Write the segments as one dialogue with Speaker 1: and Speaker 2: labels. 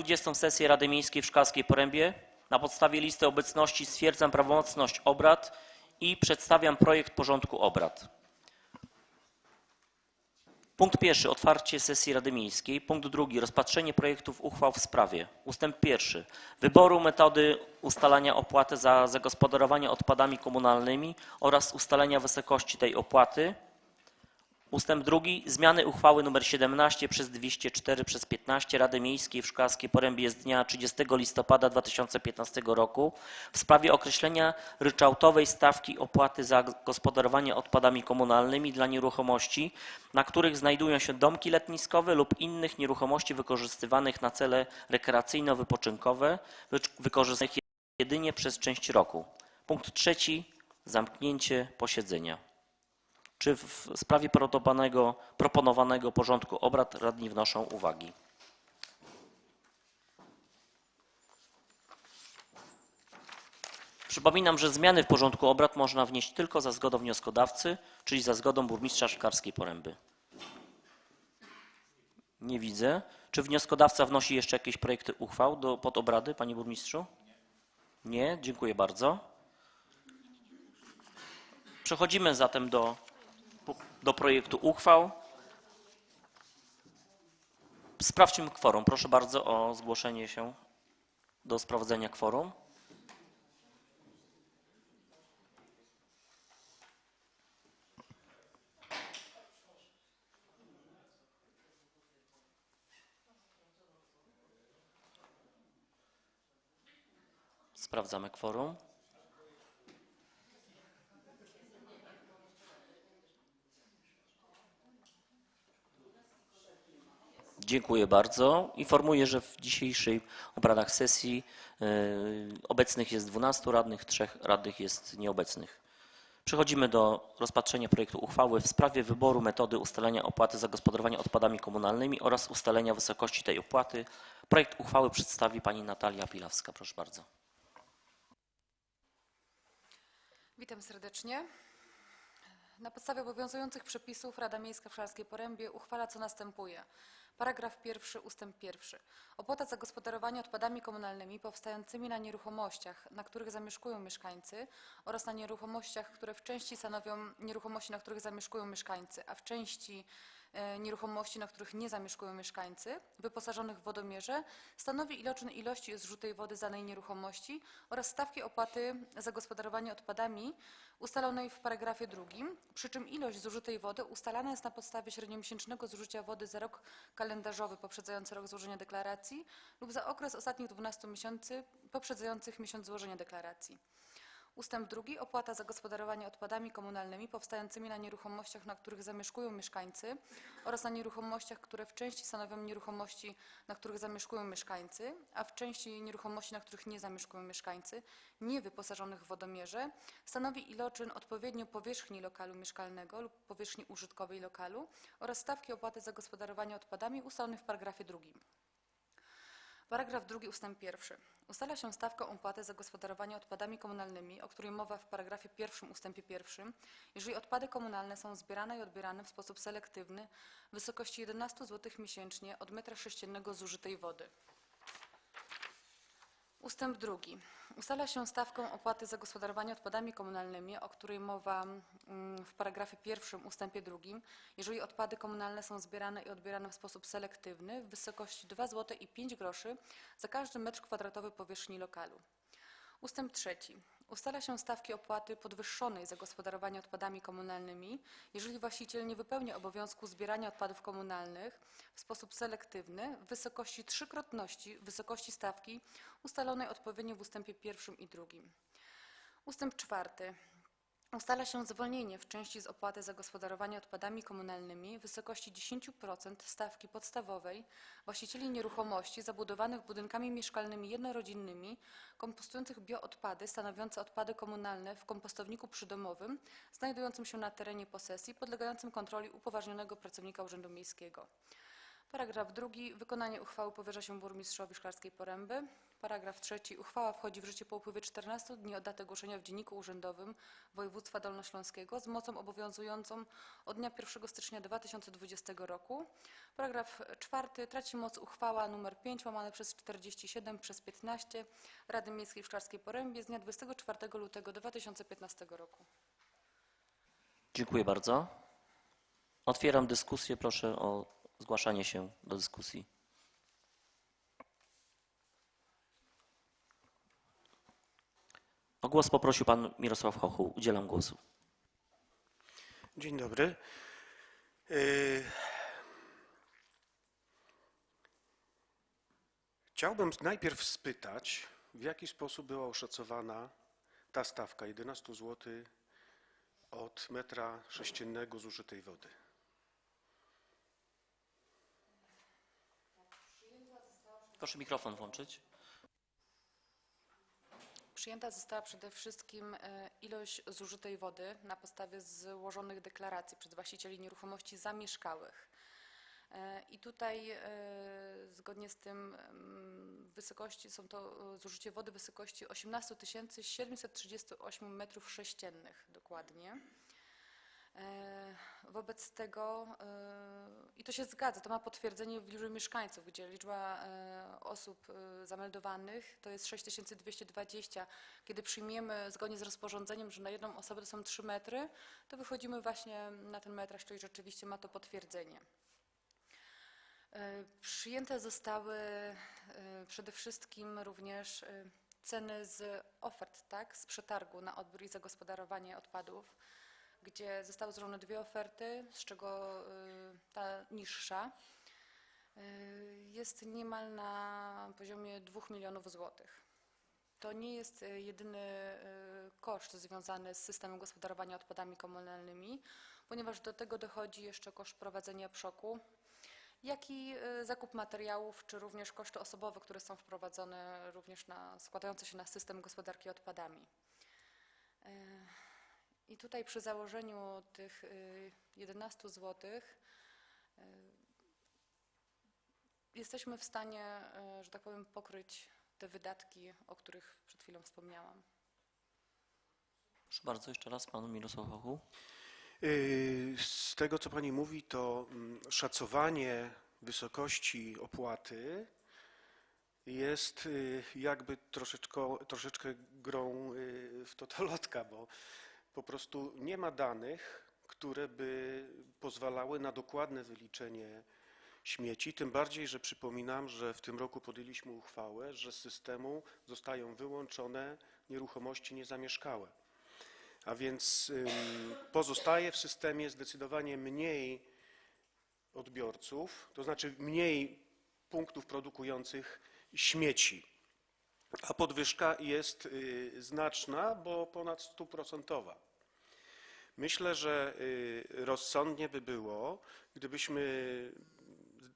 Speaker 1: 20 sesję Rady Miejskiej w Szkalskiej Porębie. Na podstawie listy obecności stwierdzam prawomocność obrad i przedstawiam projekt porządku obrad. Punkt pierwszy. Otwarcie sesji Rady Miejskiej. Punkt drugi. Rozpatrzenie projektów uchwał w sprawie. Ustęp pierwszy. Wyboru metody ustalania opłaty za zagospodarowanie odpadami komunalnymi oraz ustalenia wysokości tej opłaty. Ustęp drugi. Zmiany uchwały nr 17 przez 204 przez 15 Rady Miejskiej w Szklarskiej Porębie z dnia 30 listopada 2015 roku w sprawie określenia ryczałtowej stawki opłaty za gospodarowanie odpadami komunalnymi dla nieruchomości, na których znajdują się domki letniskowe lub innych nieruchomości wykorzystywanych na cele rekreacyjno-wypoczynkowe, wykorzystywanych jedynie przez część roku. Punkt trzeci. Zamknięcie posiedzenia. Czy w sprawie proponowanego, porządku obrad radni wnoszą uwagi? Przypominam, że zmiany w porządku obrad można wnieść tylko za zgodą wnioskodawcy, czyli za zgodą burmistrza Szkarskiej Poręby. Nie widzę. Czy wnioskodawca wnosi jeszcze jakieś projekty uchwał do, pod obrady, panie burmistrzu? Nie. Dziękuję bardzo. Przechodzimy zatem do do projektu uchwał. Sprawdźmy kworum. Proszę bardzo o zgłoszenie się do sprawdzenia kworum. Sprawdzamy kworum. Dziękuję bardzo. Informuję, że w dzisiejszych obradach sesji e, obecnych jest 12 radnych, 3 radnych jest nieobecnych. Przechodzimy do rozpatrzenia projektu uchwały w sprawie wyboru metody ustalenia opłaty za gospodarowanie odpadami komunalnymi oraz ustalenia wysokości tej opłaty. Projekt uchwały przedstawi pani Natalia Pilawska. Proszę bardzo.
Speaker 2: Witam serdecznie. Na podstawie obowiązujących przepisów Rada Miejska w Szarskiej Porębie uchwala co następuje. Paragraf pierwszy ustęp pierwszy. Opłata za gospodarowanie odpadami komunalnymi powstającymi na nieruchomościach, na których zamieszkują mieszkańcy oraz na nieruchomościach, które w części stanowią nieruchomości, na których zamieszkują mieszkańcy, a w części nieruchomości, na których nie zamieszkują mieszkańcy, wyposażonych w wodomierze, stanowi iloczyn ilości zrzutej wody z danej nieruchomości oraz stawki opłaty za gospodarowanie odpadami ustalonej w paragrafie drugim, przy czym ilość zużytej wody ustalana jest na podstawie średniomiesięcznego zużycia wody za rok kalendarzowy poprzedzający rok złożenia deklaracji lub za okres ostatnich 12 miesięcy poprzedzających miesiąc złożenia deklaracji. Ustęp drugi. Opłata za gospodarowanie odpadami komunalnymi powstającymi na nieruchomościach, na których zamieszkują mieszkańcy oraz na nieruchomościach, które w części stanowią nieruchomości, na których zamieszkują mieszkańcy, a w części nieruchomości, na których nie zamieszkują mieszkańcy, nie wyposażonych w wodomierze, stanowi iloczyn odpowiednio powierzchni lokalu mieszkalnego lub powierzchni użytkowej lokalu oraz stawki opłaty za gospodarowanie odpadami ustalonych w paragrafie drugim. Paragraf drugi ustęp pierwszy. Ustala się stawkę opłaty za gospodarowanie odpadami komunalnymi, o której mowa w paragrafie pierwszym ustępie pierwszym, jeżeli odpady komunalne są zbierane i odbierane w sposób selektywny w wysokości 11 zł miesięcznie od metra sześciennego zużytej wody. Ustęp drugi. Ustala się stawkę opłaty za gospodarowanie odpadami komunalnymi, o której mowa mm, w paragrafie pierwszym ustępie drugim, jeżeli odpady komunalne są zbierane i odbierane w sposób selektywny w wysokości 2 zł i 5 groszy za każdy metr kwadratowy powierzchni lokalu. Ustęp trzeci. Ustala się stawki opłaty podwyższonej za gospodarowanie odpadami komunalnymi, jeżeli właściciel nie wypełnia obowiązku zbierania odpadów komunalnych w sposób selektywny w wysokości trzykrotności wysokości stawki ustalonej odpowiednio w ustępie pierwszym i drugim. Ustęp czwarty. Ustala się zwolnienie w części z opłaty za gospodarowanie odpadami komunalnymi w wysokości 10% stawki podstawowej właścicieli nieruchomości zabudowanych budynkami mieszkalnymi jednorodzinnymi kompostujących bioodpady stanowiące odpady komunalne w kompostowniku przydomowym znajdującym się na terenie posesji podlegającym kontroli upoważnionego pracownika Urzędu Miejskiego. Paragraf drugi. Wykonanie uchwały powierza się burmistrzowi Szklarskiej Poręby. Paragraf trzeci. Uchwała wchodzi w życie po upływie 14 dni od daty ogłoszenia w Dzienniku Urzędowym Województwa Dolnośląskiego z mocą obowiązującą od dnia 1 stycznia 2020 roku. Paragraf czwarty. Traci moc uchwała nr 5 łamane przez 47 przez 15 Rady Miejskiej w Szklarskiej Porębie z dnia 24 lutego 2015 roku.
Speaker 1: Dziękuję bardzo. Otwieram dyskusję. Proszę o zgłaszanie się do dyskusji. O głos poprosił pan Mirosław Hochuł. Udzielam głosu.
Speaker 3: Dzień dobry. Yy, Chciałbym najpierw spytać, w jaki sposób była oszacowana ta stawka 11 zł od metra sześciennego zużytej wody.
Speaker 1: Proszę mikrofon włączyć.
Speaker 2: Przyjęta została przede wszystkim e, ilość zużytej wody na podstawie złożonych deklaracji przez właścicieli nieruchomości zamieszkałych. E, I tutaj e, zgodnie z tym mm, wysokości są to zużycie wody wysokości 18 738 metrów sześciennych dokładnie. E, Wobec tego, e, i to się zgadza, to ma potwierdzenie w liczbie mieszkańców, gdzie liczba e, osób zameldowanych to jest 6220. Kiedy przyjmiemy zgodnie z rozporządzeniem, że na jedną osobę to są 3 metry, to wychodzimy właśnie na ten metraż, czyli rzeczywiście ma to potwierdzenie. Przyjęte zostały przede wszystkim również ceny z ofert, tak, z przetargu na odbiór i zagospodarowanie odpadów, gdzie zostały złożone dwie oferty, z czego y, ta niższa y, jest niemal na poziomie 2 milionów złotych. To nie jest y, jedyny koszt związany z systemem gospodarowania odpadami komunalnymi, ponieważ do tego dochodzi jeszcze koszt prowadzenia przoku, jak i zakup materiałów, czy również koszty osobowe, które są wprowadzone również na, składające się na system gospodarki odpadami. Y, i tutaj przy założeniu tych y, 11 zł jesteśmy w stanie, y, że tak powiem, pokryć te wydatki, o których przed chwilą wspomniałam.
Speaker 1: Proszę bardzo, jeszcze raz pan Mirosław Hochuł.
Speaker 3: Yy, Z tego, co Pani mówi, to mm, szacowanie wysokości opłaty jest jakby troszeczkę, troszeczkę grą w totolotka, bo po prostu nie ma danych, które by pozwalały na dokładne wyliczenie śmieci, tym bardziej, że przypominam, że w tym roku podjęliśmy uchwałę, że z systemu zostają wyłączone nieruchomości niezamieszkałe. A więc pozostaje w systemie zdecydowanie mniej odbiorców, to znaczy mniej punktów produkujących śmieci. A podwyżka jest y, znaczna, bo ponad stuprocentowa. Myślę, że y, rozsądnie by było, gdybyśmy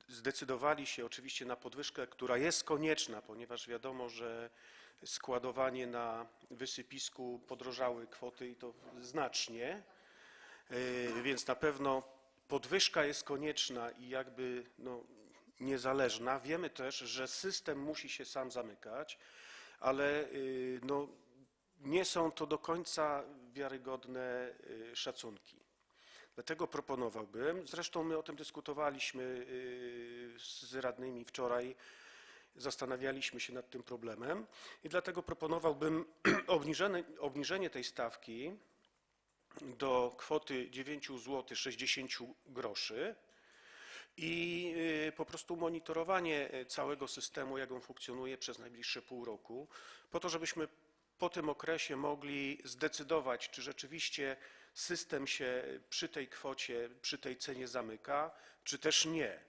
Speaker 3: zdecydowali się oczywiście na podwyżkę, która jest konieczna, ponieważ wiadomo, że składowanie na wysypisku podrożały kwoty i to znacznie, Yy, więc na pewno podwyżka jest konieczna i jakby no, niezależna. Wiemy też, że system musi się sam zamykać, ale yy, no, nie są to do końca wiarygodne yy, szacunki. Dlatego proponowałbym, zresztą my o tym dyskutowaliśmy yy, z radnymi wczoraj, zastanawialiśmy się nad tym problemem i dlatego proponowałbym obniżenie, obniżenie tej stawki do kwoty 9 zł 60 groszy i y, po prostu monitorowanie y, całego systemu, jak on funkcjonuje przez najbliższe pół roku, po to, żebyśmy po tym okresie mogli zdecydować, czy rzeczywiście system się przy tej kwocie, przy tej cenie zamyka, czy też nie.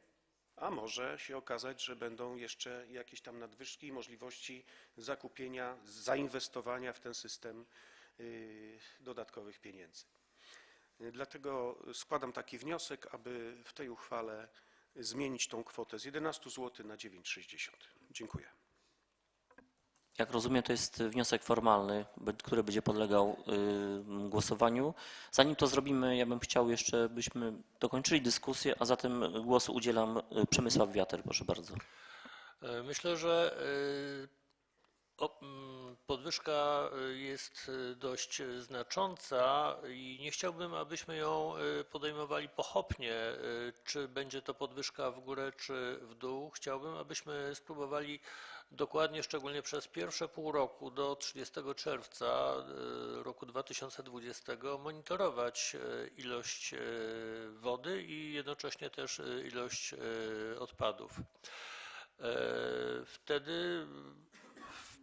Speaker 3: A może się okazać, że będą jeszcze jakieś tam nadwyżki i możliwości zakupienia, zainwestowania w ten system y, dodatkowych pieniędzy. Y, Dlatego składam taki wniosek, aby w tej uchwale zmienić tą kwotę z 11 zł na 9,60. Dziękuję.
Speaker 1: Jak rozumiem, to jest wniosek formalny, który będzie podlegał y, głosowaniu. Zanim to zrobimy, ja bym chciał jeszcze, byśmy dokończyli dyskusję, a zatem głosu udzielam y, Przemysław Wiater, proszę bardzo.
Speaker 4: E, Myślę, że Podwyżka y, jest y, dość y, znacząca i nie chciałbym, abyśmy ją podejmowali pochopnie, czy będzie to podwyżka w górę, czy w dół. Chciałbym, abyśmy spróbowali dokładnie, szczególnie przez pierwsze pół roku do 30 czerwca roku 2020 monitorować ilość wody i jednocześnie też ilość odpadów. E, Wtedy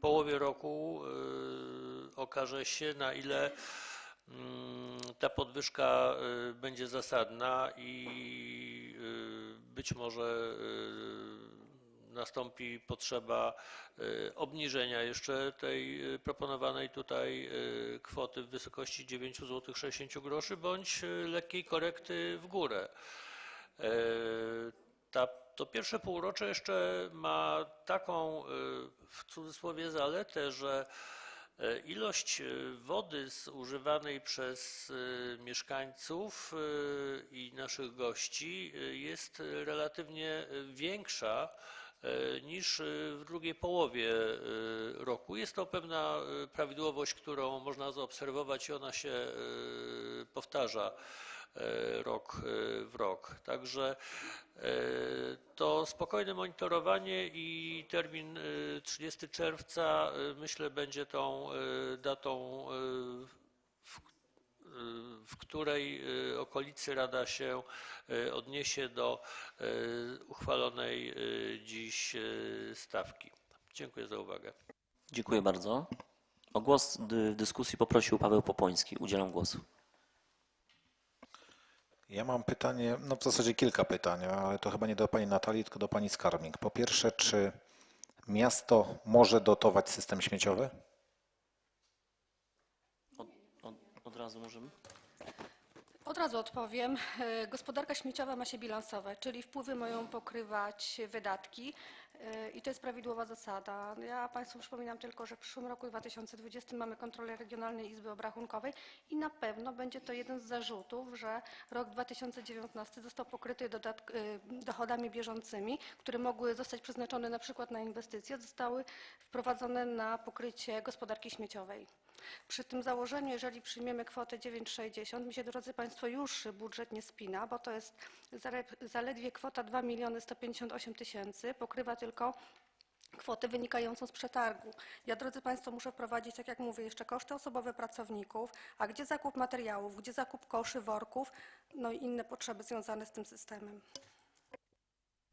Speaker 4: połowie roku y, okaże się, na ile mm, ta podwyżka y, będzie zasadna i y, być może nastąpi potrzeba obniżenia jeszcze tej proponowanej tutaj kwoty w wysokości 9 zł 60 groszy bądź lekkiej korekty w górę. Ta, to pierwsze półrocze jeszcze ma taką y, w cudzysłowie zaletę, że e, ilość y, wody zużywanej przez y, mieszkańców y, i naszych gości y, jest relatywnie y, większa niż y, w drugiej połowie y, roku. Jest to pewna y, prawidłowość, którą można zaobserwować i ona się y, powtarza rok e, w rok. Także e, to spokojne monitorowanie i termin e, 30 czerwca e, myślę będzie tą e, datą, e, w, e, w której e, okolicy Rada się e, odniesie do e, uchwalonej e, dziś e, stawki. Dziękuję za uwagę.
Speaker 1: Dziękuję bardzo. O głos w dyskusji poprosił Paweł Popoński. Udzielam głosu.
Speaker 5: Ja mam pytanie, no w zasadzie kilka pytań, ale to chyba nie do pani Natalii, tylko do pani Skarbnik. Po pierwsze, czy miasto może dotować system śmieciowy?
Speaker 1: Od, od, od razu możemy?
Speaker 6: Od razu odpowiem. E, Gospodarka śmieciowa ma się bilansować, czyli wpływy mają pokrywać wydatki e, i to jest prawidłowa zasada. Ja Państwu przypominam tylko, że w przyszłym roku 2020 mamy kontrolę Regionalnej Izby Obrachunkowej i na pewno będzie to jeden z zarzutów, że rok 2019 został pokryty e, dochodami bieżącymi, które mogły zostać przeznaczone na przykład na inwestycje, zostały wprowadzone na pokrycie gospodarki śmieciowej. Przy tym założeniu, jeżeli przyjmiemy kwotę 9,60, mi się, drodzy Państwo, już budżet nie spina, bo to jest zale- zaledwie kwota 2 miliony 158 tysięcy, pokrywa tylko kwotę wynikającą z przetargu. Ja, drodzy Państwo, muszę wprowadzić, tak jak mówię, jeszcze koszty osobowe pracowników, a gdzie zakup materiałów, gdzie zakup koszy, worków, no i inne potrzeby związane z tym systemem.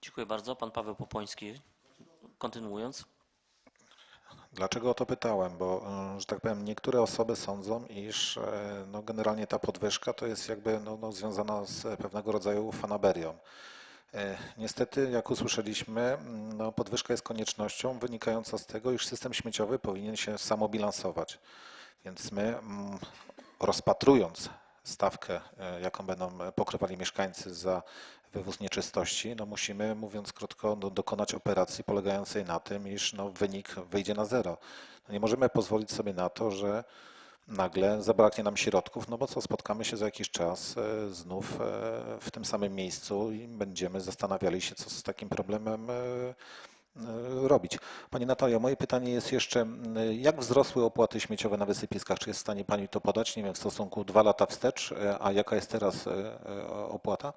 Speaker 1: Dziękuję bardzo. Pan Paweł Popoński. Kontynuując.
Speaker 5: Dlaczego o to pytałem? Bo, y, że tak powiem, niektóre osoby sądzą, iż e, no, generalnie ta podwyżka to jest jakby no, no, związana z pewnego rodzaju fanaberią. E, Niestety, jak usłyszeliśmy, no, podwyżka jest koniecznością wynikająca z tego, iż system śmieciowy powinien się samobilansować. Więc my, rozpatrując stawkę, e, jaką będą pokrywali mieszkańcy za wywóz nieczystości, no musimy, mówiąc krótko, no, dokonać operacji polegającej na tym, iż no, wynik wyjdzie na zero. No, nie możemy pozwolić sobie na to, że nagle zabraknie nam środków, no bo co, spotkamy się za jakiś czas e, znów e, w tym samym miejscu i będziemy zastanawiali się, co z takim problemem e, robić. Pani Natalia, moje pytanie jest jeszcze, jak wzrosły opłaty śmieciowe na wysypiskach? Czy jest w stanie Pani to podać, nie wiem, w stosunku dwa lata wstecz, a jaka jest teraz opłata?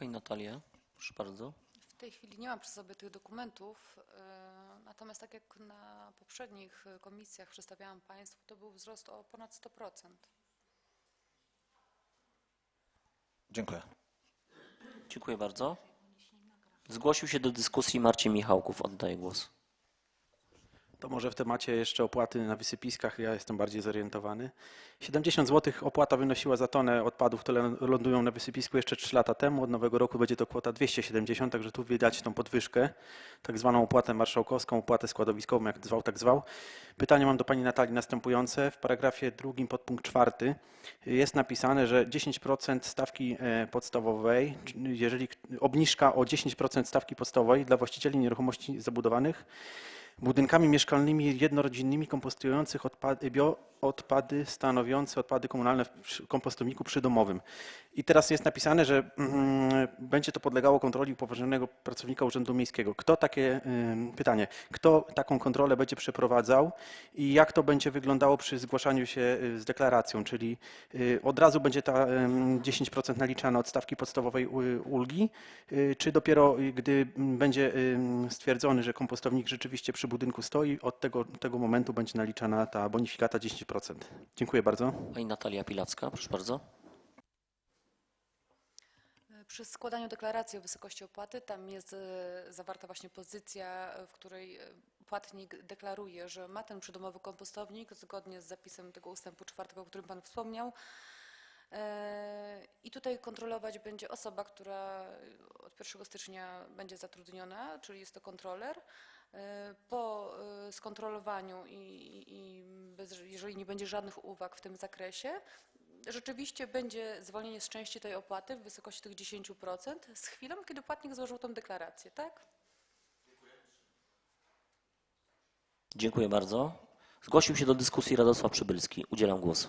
Speaker 1: Pani Natalia, proszę bardzo.
Speaker 2: W tej chwili nie mam przy sobie tych dokumentów, e, natomiast tak jak na poprzednich komisjach przedstawiałam Państwu, to był wzrost o ponad 100%.
Speaker 5: Dziękuję.
Speaker 1: Dziękuję bardzo. Zgłosił się do dyskusji Marcin Michałków. Oddaję głos.
Speaker 7: To może w temacie jeszcze opłaty na wysypiskach, ja jestem bardziej zorientowany. 70 zł opłata wynosiła za tonę odpadów, które lądują na wysypisku jeszcze 3 lata temu. Od nowego roku będzie to kwota 270, także tu widać tą podwyżkę, tak zwaną opłatę marszałkowską, opłatę składowiskową, jak zwał, tak zwał. Pytanie mam do pani Natalii następujące. W paragrafie drugim podpunkt czwarty jest napisane, że 10% stawki e, podstawowej, jeżeli obniżka o 10% stawki podstawowej dla właścicieli nieruchomości zabudowanych budynkami mieszkalnymi jednorodzinnymi kompostujących odpady, bioodpady stanowiące odpady komunalne w kompostowniku przydomowym. I teraz jest napisane, że mm, będzie to podlegało kontroli upoważnionego pracownika Urzędu Miejskiego. Kto takie, ym, pytanie, kto taką kontrolę będzie przeprowadzał i jak to będzie wyglądało przy zgłaszaniu się y, z deklaracją, czyli y, od razu będzie ta ym, 10% naliczane od stawki podstawowej ulgi, y, czy dopiero y, gdy będzie stwierdzony, że kompostownik rzeczywiście przy budynku stoi, od tego, tego momentu będzie naliczana ta bonifikata 10%. Dziękuję bardzo.
Speaker 1: Pani Natalia Pilacka, proszę bardzo.
Speaker 2: Przy składaniu deklaracji o wysokości opłaty tam jest e, zawarta właśnie pozycja, e, w której e, płatnik deklaruje, że ma ten przydomowy kompostownik zgodnie z zapisem tego ustępu czwartego, o którym Pan wspomniał. I tutaj kontrolować będzie osoba, która od 1 stycznia będzie zatrudniona, czyli jest to kontroler. E, Po e, skontrolowaniu i, i bez, jeżeli nie będzie żadnych uwag w tym zakresie, rzeczywiście będzie zwolnienie z części tej opłaty w wysokości tych 10% z chwilą, kiedy płatnik złożył tą deklarację, tak?
Speaker 1: Dziękuję bardzo. Zgłosił się do dyskusji Radosław Przybylski. Udzielam głosu.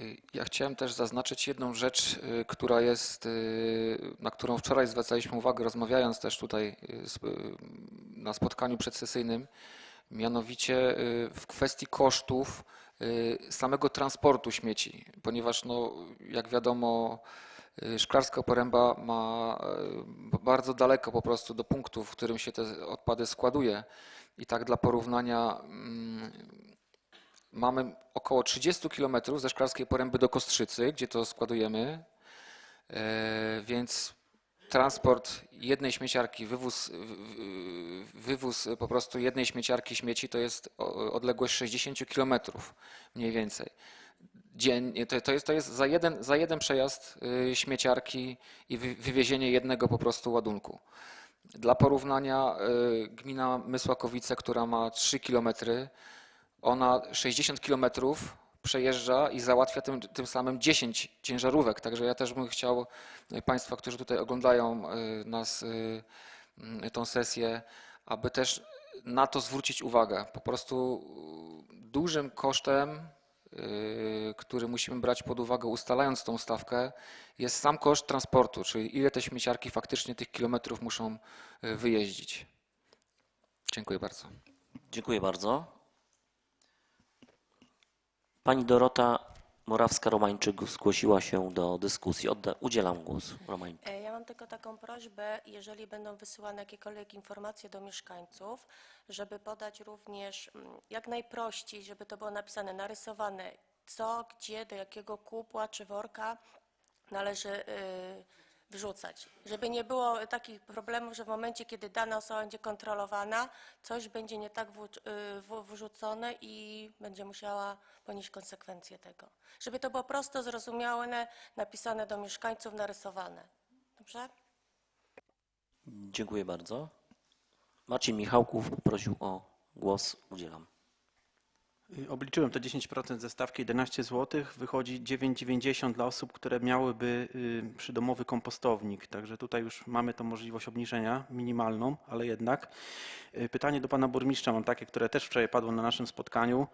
Speaker 8: Y, Ja chciałem też zaznaczyć jedną rzecz, y, która jest, y, na którą wczoraj zwracaliśmy uwagę, rozmawiając też tutaj na spotkaniu przedsesyjnym, mianowicie w kwestii kosztów samego transportu śmieci, ponieważ no, jak wiadomo, Szklarska Poręba ma bardzo daleko po prostu do punktu, w którym się te odpady składuje. I tak dla porównania mm, Mamy około 30 km ze Szklarskiej Poręby do Kostrzycy, gdzie to składujemy, E, więc transport jednej śmieciarki, wywóz, wywóz po prostu jednej śmieciarki śmieci to jest odległość 60 km mniej więcej. To, jest, to jest za jeden, za jeden przejazd y, śmieciarki i wy- wywiezienie jednego po prostu ładunku. Dla porównania y, gmina Mysłakowice, która ma 3 kilometry, ona 60 kilometrów przejeżdża i załatwia tym, tym samym 10 ciężarówek. Także ja też bym chciał y, Państwa, którzy tutaj oglądają y, nas, y, tą sesję, aby też na to zwrócić uwagę. Po prostu dużym kosztem, który musimy brać pod uwagę ustalając tą stawkę, jest sam koszt transportu, czyli ile te śmieciarki faktycznie tych kilometrów muszą wyjeździć. Dziękuję bardzo.
Speaker 1: Dziękuję bardzo. Pani Dorota Morawska-Romańczyk zgłosiła się do dyskusji. Odda, udzielam głosu. Romańczyk.
Speaker 9: E, Ja mam tylko taką prośbę, jeżeli będą wysyłane jakiekolwiek informacje do mieszkańców, żeby podać również mm, jak najprościej, żeby to było napisane, narysowane, co, gdzie, do jakiego kupła czy worka należy y, wrzucać. Żeby nie było takich problemów, że w momencie, kiedy dana osoba będzie kontrolowana, coś będzie nie tak y, wrzucone i będzie musiała ponieść konsekwencje tego. Żeby to było prosto, zrozumiałe, napisane do mieszkańców, narysowane. Dobrze?
Speaker 1: Dziękuję bardzo. Marcin Michałków poprosił o głos. Udzielam.
Speaker 7: Y, Obliczyłem to 10% ze stawki 11 zł, wychodzi 9,90 dla osób, które miałyby y, przydomowy kompostownik. Także tutaj już mamy tą możliwość obniżenia minimalną, ale jednak. Y, Pytanie do pana burmistrza mam takie, które też wczoraj padło na naszym spotkaniu.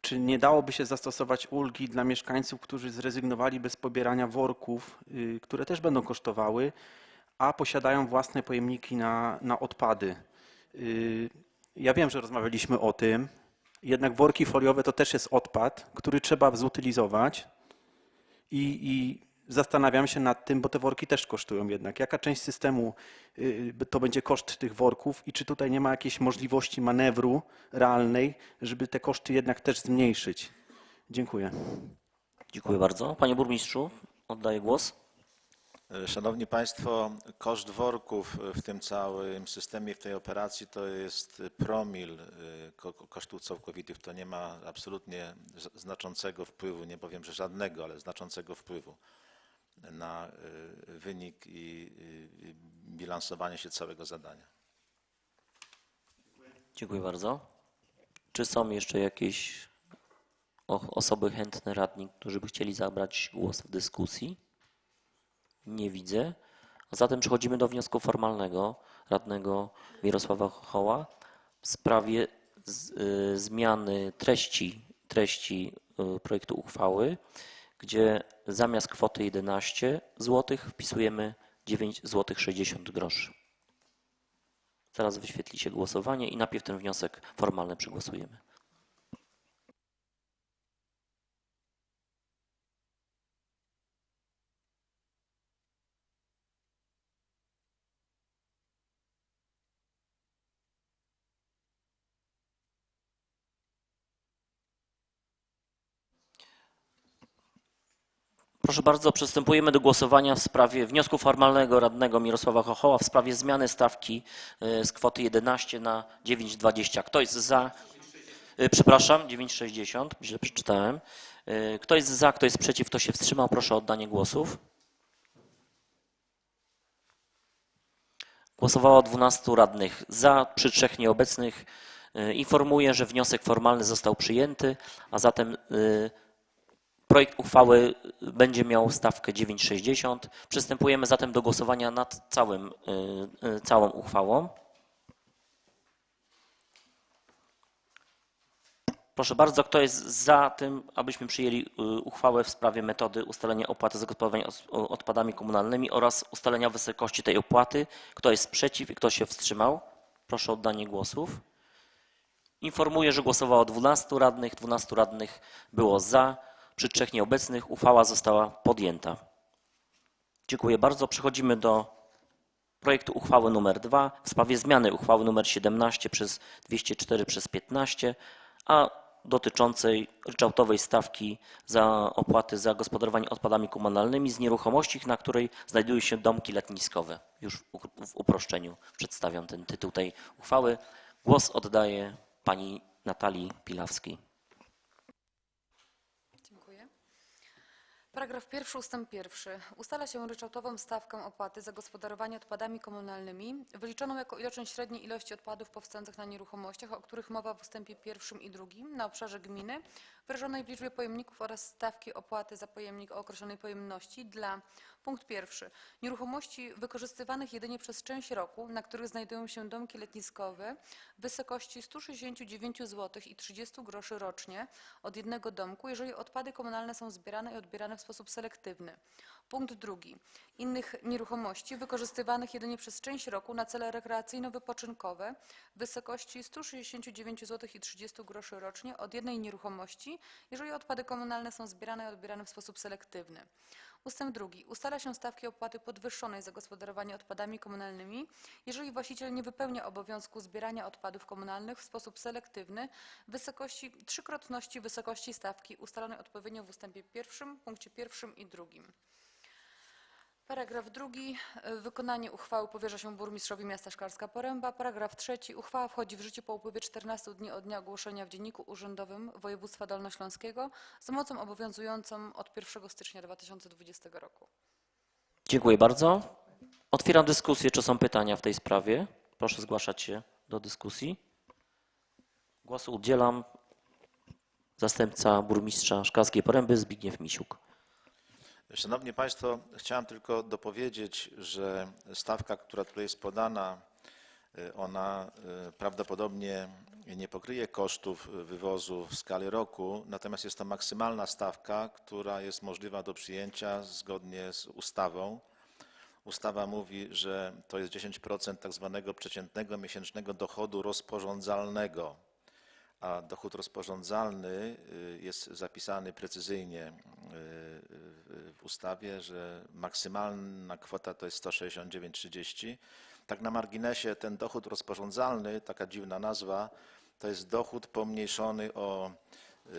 Speaker 7: Czy nie dałoby się zastosować ulgi dla mieszkańców, którzy zrezygnowaliby z pobierania worków, które też będą kosztowały, a posiadają własne pojemniki na, na odpady? Ja wiem, że rozmawialiśmy o tym, jednak worki foliowe to też jest odpad, który trzeba zutylizować i, i zastanawiam się nad tym, bo te worki też kosztują jednak. Jaka część systemu y, to będzie koszt tych worków i czy tutaj nie ma jakiejś możliwości manewru realnej, żeby te koszty jednak też zmniejszyć? Dziękuję.
Speaker 1: Dziękuję bardzo. Panie burmistrzu, oddaję głos.
Speaker 10: Szanowni Państwo, koszt worków w tym całym systemie, w tej operacji to jest promil y, ko- kosztów całkowitych. To nie ma absolutnie znaczącego wpływu, nie powiem, że żadnego, ale znaczącego wpływu na y, wynik i y, bilansowanie się całego zadania.
Speaker 1: Dziękuję bardzo. Czy są jeszcze jakieś osoby chętne, radni, którzy by chcieli zabrać głos w dyskusji? Nie widzę. Zatem przechodzimy do wniosku formalnego radnego Mirosława Hoła w sprawie z, y, zmiany treści, treści y, projektu uchwały, gdzie zamiast kwoty 11 zł wpisujemy 9 zł 60 groszy. Zaraz wyświetli się głosowanie i najpierw ten wniosek formalny przegłosujemy. Proszę bardzo, przystępujemy do głosowania w sprawie wniosku formalnego radnego Mirosława Chochoła w sprawie zmiany stawki y, z kwoty 11 na 9,20. Kto jest za? Y, Przepraszam, 9,60, źle przeczytałem. Y, Kto jest za, kto jest przeciw, kto się wstrzymał? Proszę o oddanie głosów. Głosowało 12 radnych za, przy trzech nieobecnych. Informuję, że wniosek formalny został przyjęty, a zatem projekt uchwały będzie miał stawkę 9,60. Przystępujemy zatem do głosowania nad całym, y, y, całą uchwałą. Proszę bardzo, kto jest za tym, abyśmy przyjęli y, uchwałę w sprawie metody ustalenia opłaty za gospodarowanie odpadami komunalnymi oraz ustalenia wysokości tej opłaty? Kto jest przeciw i kto się wstrzymał? Proszę o oddanie głosów. Informuję, że głosowało 12 radnych, 12 radnych było za, przy trzech nieobecnych uchwała została podjęta. Dziękuję bardzo. Przechodzimy do projektu uchwały nr 2 w sprawie zmiany uchwały nr 17 przez 204 przez 15, a dotyczącej ryczałtowej stawki za opłaty za gospodarowanie odpadami komunalnymi z nieruchomości, na której znajdują się domki letniskowe. Już w uproszczeniu przedstawiam ten tytuł tej uchwały. Głos oddaję pani Natalii Pilawskiej.
Speaker 2: Dziękuję. Paragraf pierwszy ustęp pierwszy. Ustala się ryczałtową stawkę opłaty za gospodarowanie odpadami komunalnymi wyliczoną jako iloczyn średniej ilości odpadów powstających na nieruchomościach, o których mowa w ustępie pierwszym i drugim na obszarze gminy, wyrażonej w liczbie pojemników oraz stawki opłaty za pojemnik o określonej pojemności dla punkt pierwszy nieruchomości wykorzystywanych jedynie przez część roku, na których znajdują się domki letniskowe w wysokości 169 zł i 30 groszy rocznie od jednego domku, jeżeli odpady komunalne są zbierane i odbierane w sposób selektywny. Punkt drugi. Innych nieruchomości wykorzystywanych jedynie przez część roku na cele rekreacyjno-wypoczynkowe w wysokości 169 zł i 30 groszy rocznie od jednej nieruchomości, jeżeli odpady komunalne są zbierane i odbierane w sposób selektywny. Ustęp drugi. Ustala się stawki opłaty podwyższonej za gospodarowanie odpadami komunalnymi, jeżeli właściciel nie wypełnia obowiązku zbierania odpadów komunalnych w sposób selektywny w wysokości trzykrotności wysokości stawki ustalonej odpowiednio w ustępie pierwszym, punkcie pierwszym i drugim. Paragraf drugi. Wykonanie uchwały powierza się burmistrzowi miasta Szklarska Poręba. Paragraf trzeci. Uchwała wchodzi w życie po upływie 14 dni od dnia ogłoszenia w Dzienniku Urzędowym Województwa Dolnośląskiego z mocą obowiązującą od 1 stycznia 2020 roku.
Speaker 1: Dziękuję bardzo. Otwieram dyskusję. Czy są pytania w tej sprawie? Proszę zgłaszać się do dyskusji. Głosu udzielam. Zastępca burmistrza Szklarskiej Poręby Zbigniew Misiuk.
Speaker 10: Szanowni Państwo, chciałem tylko dopowiedzieć, że stawka, która tutaj jest podana, y, ona y, prawdopodobnie nie pokryje kosztów wywozu w skali roku, natomiast jest to maksymalna stawka, która jest możliwa do przyjęcia zgodnie z ustawą. Ustawa mówi, że to jest 10% tak zwanego przeciętnego miesięcznego dochodu rozporządzalnego, a dochód rozporządzalny y, jest zapisany precyzyjnie y, w ustawie, że maksymalna kwota to jest 169,30. Tak na marginesie ten dochód rozporządzalny, taka dziwna nazwa, to jest dochód pomniejszony o y,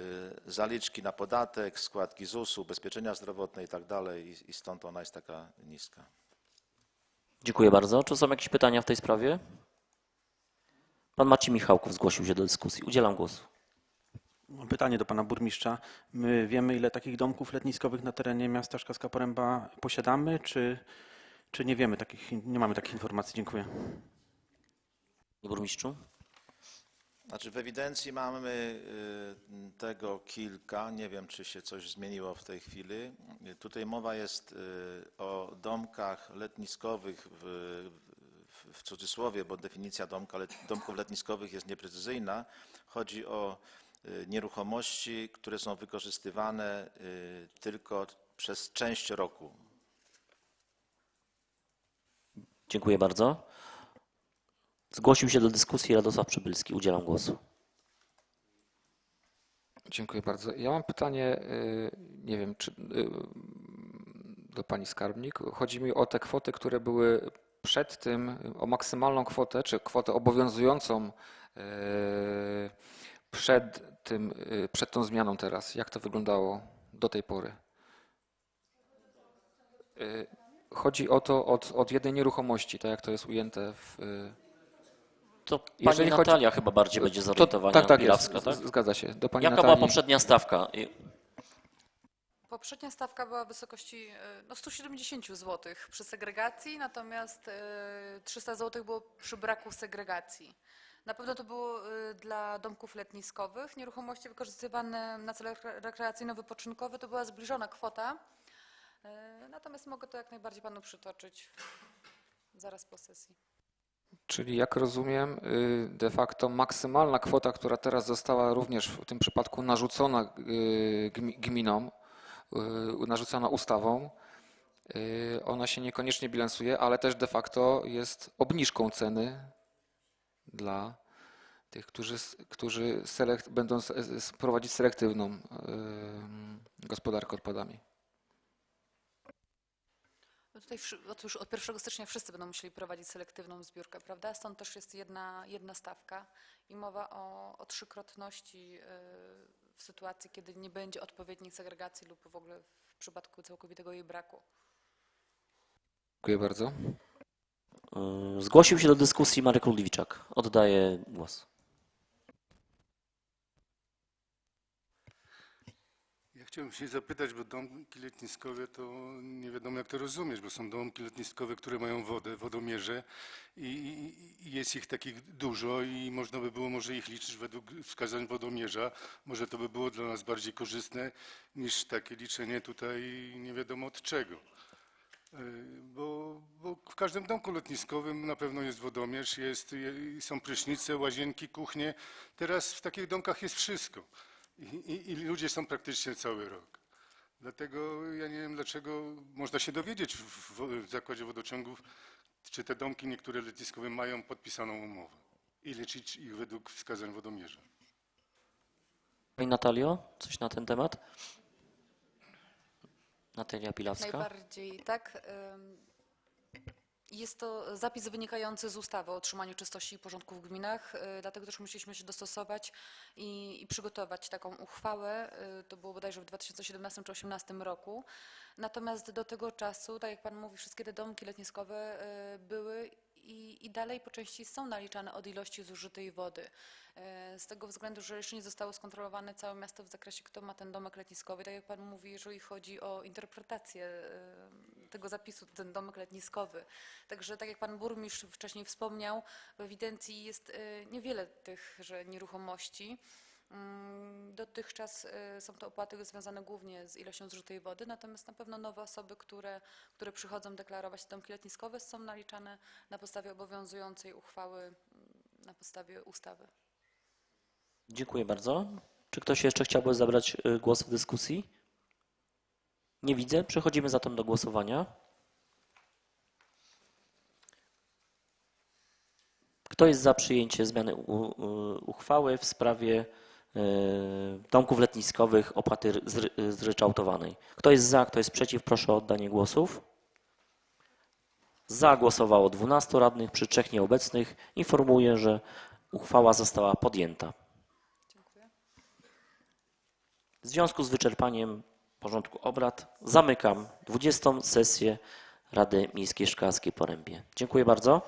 Speaker 10: zaliczki na podatek, składki ZUS-u, ubezpieczenia zdrowotne i tak dalej i stąd ona jest taka niska.
Speaker 1: Dziękuję bardzo. Czy są jakieś pytania w tej sprawie? Pan Maciej Michałków zgłosił się do dyskusji. Udzielam głosu.
Speaker 7: Mam pytanie do pana burmistrza. My wiemy, ile takich domków letniskowych na terenie miasta Szklarska Poręba posiadamy, czy, czy nie wiemy takich, nie mamy takich informacji? Dziękuję.
Speaker 1: Panie burmistrzu?
Speaker 10: Znaczy w ewidencji mamy y, tego kilka, nie wiem czy się coś zmieniło w tej chwili. Tutaj mowa jest y, o domkach letniskowych w, w, cudzysłowie, bo definicja domka, domków letniskowych jest nieprecyzyjna. Chodzi o y, nieruchomości, które są wykorzystywane y, tylko przez część roku.
Speaker 1: Dziękuję bardzo. Zgłosił się do dyskusji Radosław Przybylski. Udzielam głosu.
Speaker 8: Dziękuję bardzo. Ja mam pytanie, y, nie wiem, czy do pani skarbnik. Chodzi mi o te kwoty, które były przed tym, o maksymalną kwotę, czy kwotę obowiązującą y, przed tym, y, przed tą zmianą teraz. Jak to wyglądało do tej pory? Y, Chodzi o to od, od jednej nieruchomości, tak jak to jest ujęte w.
Speaker 1: To pani
Speaker 8: Jeżeli chodzi-
Speaker 1: Natalia chyba bardziej będzie
Speaker 8: to-
Speaker 1: zorientowana.
Speaker 8: Tak, tak,
Speaker 1: Pilawska,
Speaker 8: jest.
Speaker 1: tak?
Speaker 8: Zgadza się. Do pani
Speaker 1: Jaka
Speaker 8: Natalii.
Speaker 1: była poprzednia stawka?
Speaker 2: Poprzednia stawka była w wysokości e, no, 170 zł przy segregacji, natomiast e, 300 zł było przy braku segregacji. Na pewno to było e, dla domków letniskowych. Nieruchomości wykorzystywane na cele rekre- rekreacyjno-wypoczynkowe to była zbliżona kwota. E, Natomiast mogę to jak najbardziej panu przytoczyć zaraz po sesji.
Speaker 8: Czyli jak rozumiem, y, de facto maksymalna kwota, która teraz została również w tym przypadku narzucona y, gmi- gminom, y, narzucona ustawą, y, ona się niekoniecznie bilansuje, ale też de facto jest obniżką ceny dla tych, którzy, którzy będą prowadzić selektywną y, gospodarkę odpadami.
Speaker 2: No tutaj wszy- otóż od 1 stycznia wszyscy będą musieli prowadzić selektywną zbiórkę, prawda? Stąd też jest jedna, jedna stawka i mowa o, o trzykrotności y, w sytuacji, kiedy nie będzie odpowiedniej segregacji lub w ogóle w przypadku całkowitego jej braku.
Speaker 8: Dziękuję bardzo.
Speaker 1: y, Zgłosił się do dyskusji Marek Ludwiczak. Oddaję głos.
Speaker 11: Ja chciałem się zapytać, bo domki letniskowe to nie wiadomo jak to rozumieć, bo są domki letniskowe, które mają wodę, wodomierze i, i, jest ich takich dużo i można by było może ich liczyć według wskazań wodomierza. Może to by było dla nas bardziej korzystne niż takie liczenie tutaj nie wiadomo od czego. Y, Bo, bo w każdym domku letniskowym na pewno jest wodomierz, jest, je- są prysznice, łazienki, kuchnie. Teraz w takich domkach jest wszystko. I, i, I ludzie są praktycznie cały rok. Dlatego ja nie wiem, dlaczego można się dowiedzieć w, w, w zakładzie wodociągów, czy te domki niektóre letniskowe mają podpisaną umowę i liczyć ich według wskazań wodomierza.
Speaker 1: Pani Natalio, coś na ten temat? Natalia Pilawska.
Speaker 2: Najbardziej tak. Jest to zapis wynikający z ustawy o utrzymaniu czystości i porządku w gminach, y, dlatego też musieliśmy się dostosować i, i przygotować taką uchwałę. y, To było bodajże w 2017 czy 2018 roku. Natomiast do tego czasu, tak jak Pan mówi, wszystkie te domki letniskowe y, były i, i dalej po części są naliczane od ilości zużytej wody. Z tego względu, że jeszcze nie zostało skontrolowane całe miasto w zakresie, kto ma ten domek letniskowy. Tak jak Pan mówi, jeżeli chodzi o interpretację tego zapisu, ten domek letniskowy. Także tak jak Pan Burmistrz wcześniej wspomniał, w ewidencji jest e, niewiele tychże nieruchomości. Mm, Dotychczas e, są to opłaty związane głównie z ilością zużytej wody, natomiast na pewno nowe osoby, które, które przychodzą deklarować domki letniskowe są naliczane na podstawie obowiązującej uchwały, mm, na podstawie ustawy.
Speaker 1: Dziękuję bardzo. Czy ktoś jeszcze chciałby zabrać y, głos w dyskusji? Nie widzę. Przechodzimy zatem do głosowania. Kto jest za przyjęciem zmiany uchwały w sprawie y, domków letniskowych opłaty ry- zry- zryczałtowanej? Kto jest za, kto jest przeciw? Proszę o oddanie głosów. Za głosowało 12 radnych, przy trzech nieobecnych. Informuję, że uchwała została podjęta. W związku z wyczerpaniem porządku obrad zamykam 20. sesję Rady Miejskiej Szklarskiej Porębie. Dziękuję bardzo.